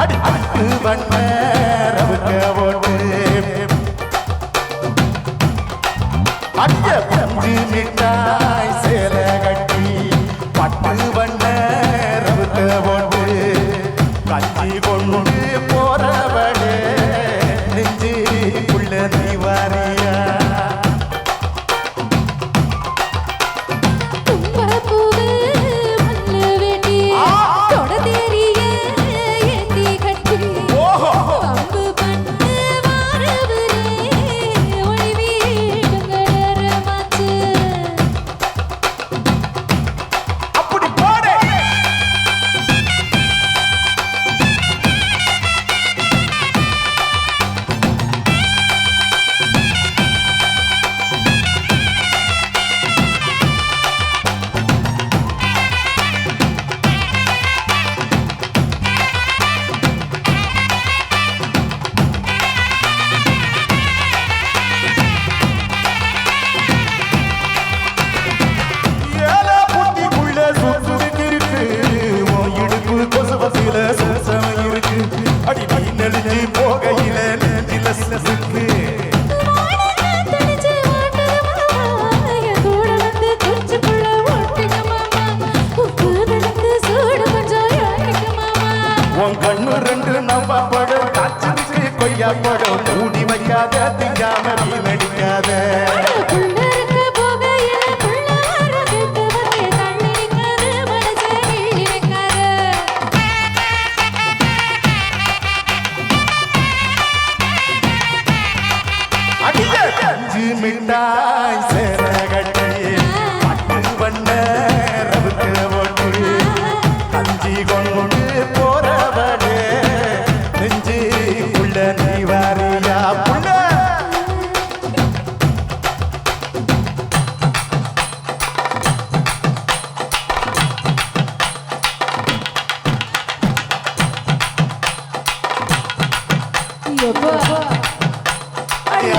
அடுத்து வந்த ரவுக்க ஓட்டு. அட்ட பஞ்சு மிட்டாய் உன் கண்ணு ரெண்டு நம்ம படம் காய்ச்சி கொய்யா படம் மூடி வைக்காத திங்காம நீ நடிக்காத மிட்டாய் சேரகட்டி. பட்டு பண்ண ரவுத்துல கொண்டு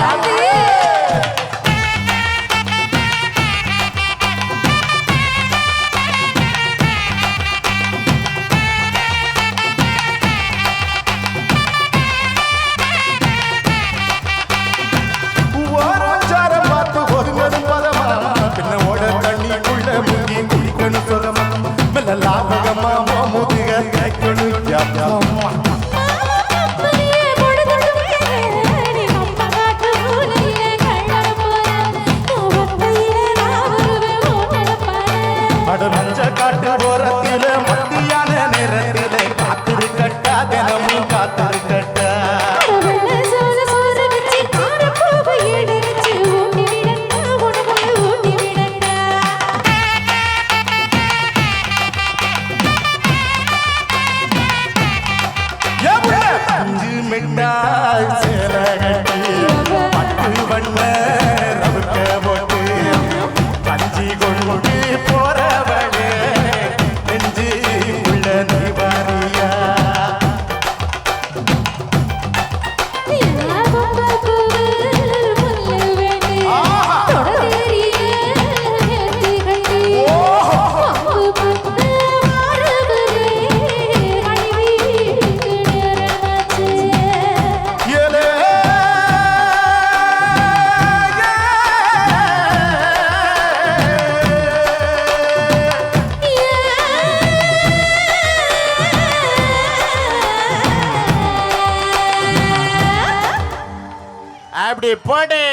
அடி அப்படி போடு.